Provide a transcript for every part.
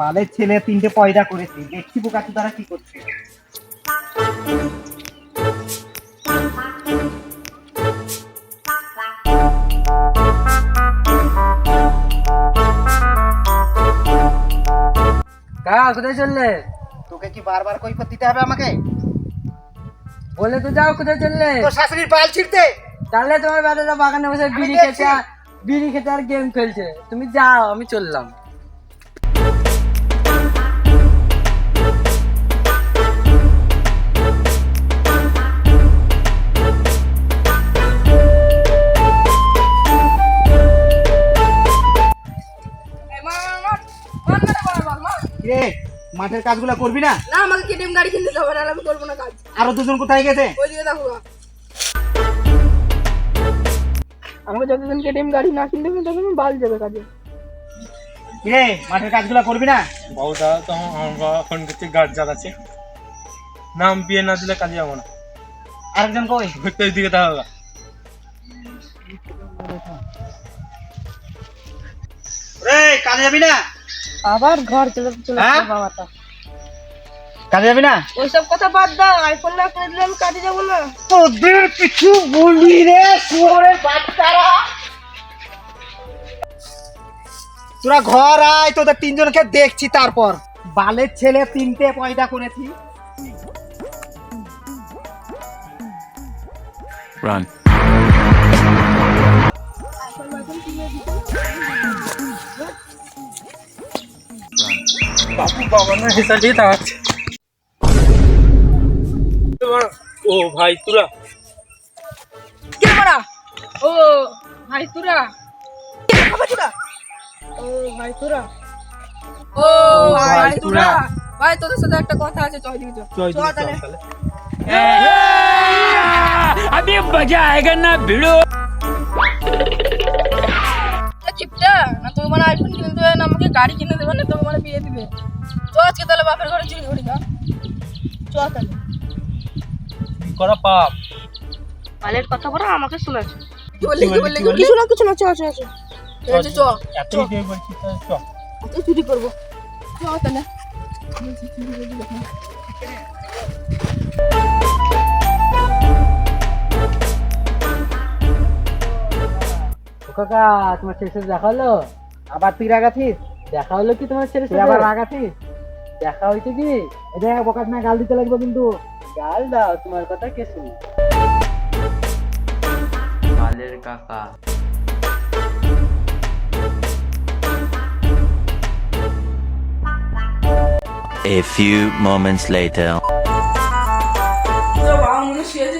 বালের ছেলে তিনটে পয়দা করেছি। দেখছি বোকা তারা কি করছে? কা কোথায় চললে? তোকে কি বারবার কৈফত দিতে হবে আমাকে? বলে তো যাও কোথায় চললে? তোর শাশুড়ির পাল ছিঁড়তে? তাহলে তোমার বেটাটা বাগানে বসে বিড়ি। খেতে বিড়ি খেতে আর গেম খেলছে। তুমি যাও আমি চললাম। মাঠের কাজগুলো করবি না? না আমাকে কেটিএম গাড়ি কিনতে হবে না আমি করব না কাজ। আরও দুজন কোথায় গেছে? ওইদিকে দেখো আমাকে যতদিন কেটিএম গাড়ি না কিনতে হবে ততদিন বাল যাবে কাজে। রে মাঠের কাজগুলো করবি না? বউদা তো আমরা ফোন করছি গাড় জ্বালাচ্ছে। নাম বিয়ে না দিলে কাজে যাব না। আরেকজন কই? ঘুরতে দিকে তাহলে রে কাজে যাবি না? আবার ঘর চলে চলে হ্যাঁ? বাবাটা। কাজে যাবি না? ওইসব কথা বাদ দাও আইফোন না কিনে দিলে আমি কাজে যাব না। তোদের কিছু বলি রে শুয়োরের বাচ্চারা। তোরা ঘর আয় তোদের তিনজনকে দেখছি তারপর। বালের ছেলে তিনটে পয়দা করেছি। Run. বাবু বাবা না হিসাবে তাকাচ্ছে ও ভাই তোরা কে মারা ও ভাই তুরা কে খাবে তুরা ও ভাই তুরা ও ভাই তুরা ভাই তোদের সাথে একটা কথা আছে চল দিকে চল চল তাহলে अभी मजा आएगा ना भिड़ो এ কিপটা না তুমি মানে আইফোন কিনে দেবে না আমাকে গাড়ি কিনে দেবে না তোমার মানে বিয়ে দিবে চল আজকে তাহলে বাপের ঘরে চুরি করি না চল তাহলে করা পাপ। পালের কথা বলা আমাকে শোনাচ্ছে কি বললি কি বললি কিছু না কিছু না ঠিক আছে চল। এতই দিয়ে বলছি চ চুরি করব। চল তাহলে। কাকা তোমার ছেলের সাথে দেখা হলো? আবার তুই রাগাছিস দেখা হলো কি তোমার ছেলের তুই সাথে? আবার রাগাছিস দেখা হইতে কি? এটা বকাস না গাল দিতে লাগবে কিন্তু। গাল দাও তোমার কথা কে শুনি मालेर काका A few moments later. তো বাবা মনে শুয়েছে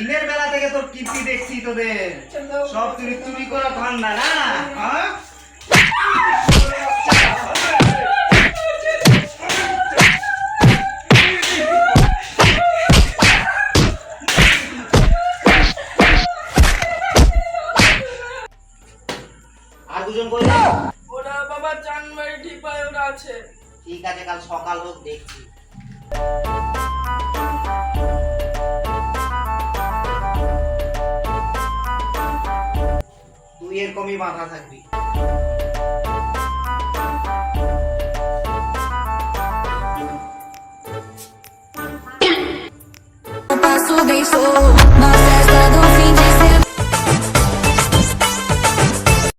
দিনের বেলা থেকে তোর কীর্তি দেখছি তোদের। সব চুরি চুরি করা ধান্দা না? হ্যাঁ? আর দুজন করলে ওরা বাবা জানবাড়ি ঠিক ওরা আছে। ঠিক আছে কাল সকাল হোক দেখছি। দুই তুই এরকমই বাধা থাকবি passo bem sou, nossa